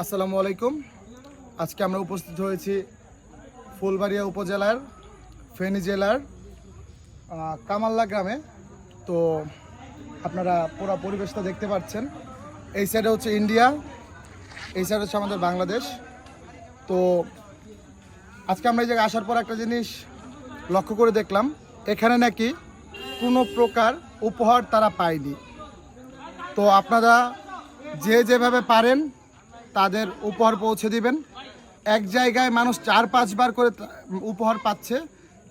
আসসালামু আলাইকুম। আজকে আমরা উপস্থিত হয়েছি ফুলবাড়িয়া উপজেলার ফেনী জেলার কামাল্লা গ্রামে। তো আপনারা পুরো পরিবেশটা দেখতে পাচ্ছেন। এই সাইডে হচ্ছে ইন্ডিয়া, এই সাইডে হচ্ছে আমাদের বাংলাদেশ। তো আজকে আমরা এই জায়গায় আসার পর একটা জিনিস লক্ষ্য করে দেখলাম, এখানে নাকি কোনো প্রকার উপহার তারা পায়নি। তো আপনারা যে যেভাবে পারেন তাদের উপহার পৌঁছে দিবেন। এক জায়গায় মানুষ চার, পাঁচবার করে উপহার পাচ্ছে,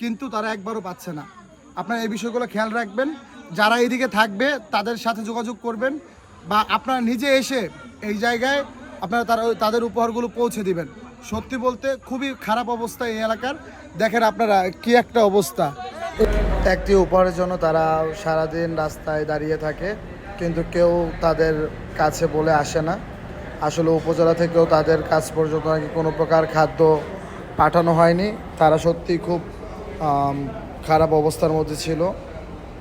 কিন্তু তারা একবারও পাচ্ছে না। আপনারা এই বিষয়গুলো খেয়াল রাখবেন। যারা এদিকে থাকবে, তাদের সাথে যোগাযোগ করবেন বা আপনারা নিজে এসে এই জায়গায় আপনারা তারা তাদের উপহারগুলো পৌঁছে দিবেন। সত্যি বলতে খুবই খারাপ অবস্থা এই এলাকার। দেখেন আপনারা কি একটা অবস্থা। একটি উপহারের জন্য তারা সারাদিন রাস্তায় দাঁড়িয়ে থাকে, কিন্তু কেউ তাদের কাছে বলে আসে না। আসলে উপজেলা থেকেও তাদের কাছ পর্যন্ত নাকি কোনো প্রকার খাদ্য পাঠানো হয়নি। তারা সত্যি খুব খারাপ অবস্থার মধ্যে ছিল।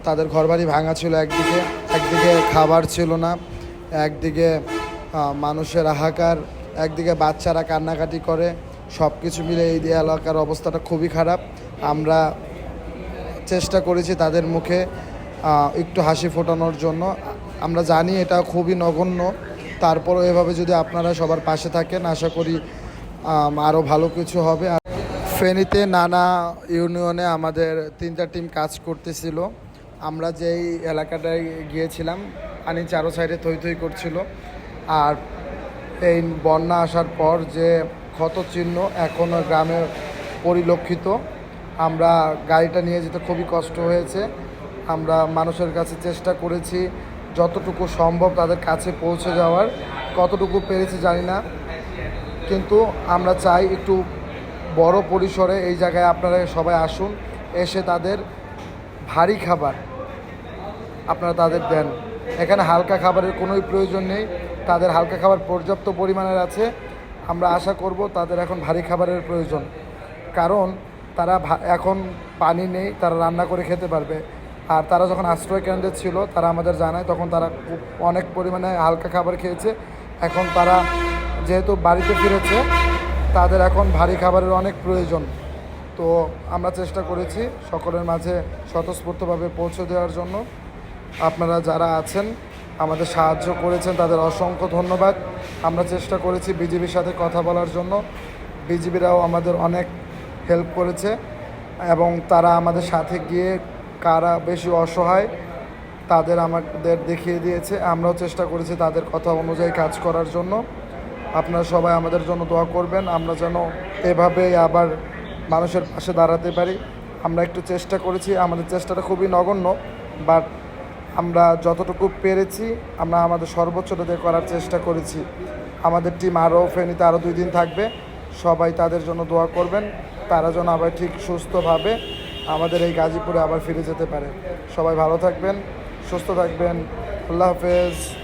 তাদের ঘরবাড়ি ভাঙা ছিল একদিকে একদিকে খাবার ছিল না, একদিকে মানুষের হাহাকার, একদিকে বাচ্চারা কান্নাকাটি করে সব কিছু মিলে এই এলাকার অবস্থাটা খুবই খারাপ। আমরা চেষ্টা করেছি তাদের মুখে একটু হাসি ফোটানোর জন্য। আমরা জানি এটা খুবই নগণ্য তারপরও এভাবে যদি আপনারা সবার পাশে থাকেন, আশা করি আরও ভালো কিছু হবে। আর ফেনীতে নানা ইউনিয়নে আমাদের তিনটা টিম কাজ করতেছিল। আমরা যেই এলাকাটায় গিয়েছিলাম পানি চারো সাইডে থই থই করছিল। আর এই বন্যা আসার পর যে ক্ষত চিহ্ন এখনও গ্রামে পরিলক্ষিত, আমরা গাড়িটা নিয়ে যেতে খুবই কষ্ট হয়েছে। আমরা মানুষের কাছে চেষ্টা করেছি যতটুকু সম্ভব তাদের কাছে পৌঁছে যাওয়ার, কতটুকু পেরেছি জানি না। কিন্তু আমরা চাই একটু বড় পরিসরে এই জায়গায় আপনারা সবাই আসুন, এসে তাদের ভারী খাবার আপনারা তাদের দেন। এখানে হালকা খাবারের কোনোই প্রয়োজন নেই, তাদের হালকা খাবার পর্যাপ্ত পরিমাণের আছে। আমরা আশা করব তাদের এখন ভারী খাবারের প্রয়োজন। কারণ তারা এখন পানি নেই, তারা রান্না করে খেতে পারবে। আর তারা যখন আশ্রয় কেন্দ্রে ছিল, তারা আমাদের জানায়, তখন তারা খুব অনেক পরিমাণে হালকা খাবার খেয়েছে। এখন তারা যেহেতু বাড়িতে ফিরেছে, তাদের এখন ভারী খাবারের অনেক প্রয়োজন। তো আমরা চেষ্টা করেছি সকলের মাঝে স্বতঃস্ফূর্তভাবে পৌঁছে দেওয়ার জন্য। আপনারা যারা আছেন, আমাদের সাহায্য করেছেন, তাদের অসংখ্য ধন্যবাদ। আমরা চেষ্টা করেছি বিজিবির সাথে কথা বলার জন্য। বিজিবিরাও আমাদের অনেক হেল্প করেছে এবং তারা আমাদের সাথে গিয়ে কারা বেশি অসহায়, তাদের আমাদের দেখিয়ে দিয়েছে। আমরাও চেষ্টা করেছি তাদের কথা অনুযায়ী কাজ করার জন্য। আপনারা সবাই আমাদের জন্য দোয়া করবেন। আমরা যেন এভাবেই আবার মানুষের পাশে দাঁড়াতে পারি। আমরা একটু চেষ্টা করেছি। আমাদের চেষ্টাটা খুবই নগণ্য বাট আমরা যতটুকু পেরেছি, আমরা আমাদের সর্বোচ্চটা দিয়ে করার চেষ্টা করেছি। আমাদের টিম আরও ফেনীতে আরও দুই দিন থাকবে। সবাই তাদের জন্য দোয়া করবেন। তারা যেন আবার ঠিক সুস্থভাবে আমাদের এই গাজীপুরে আবার ফিরে যেতে পারে। সবাই ভালো থাকবেন সুস্থ থাকবেন। আল্লাহ হাফেজ।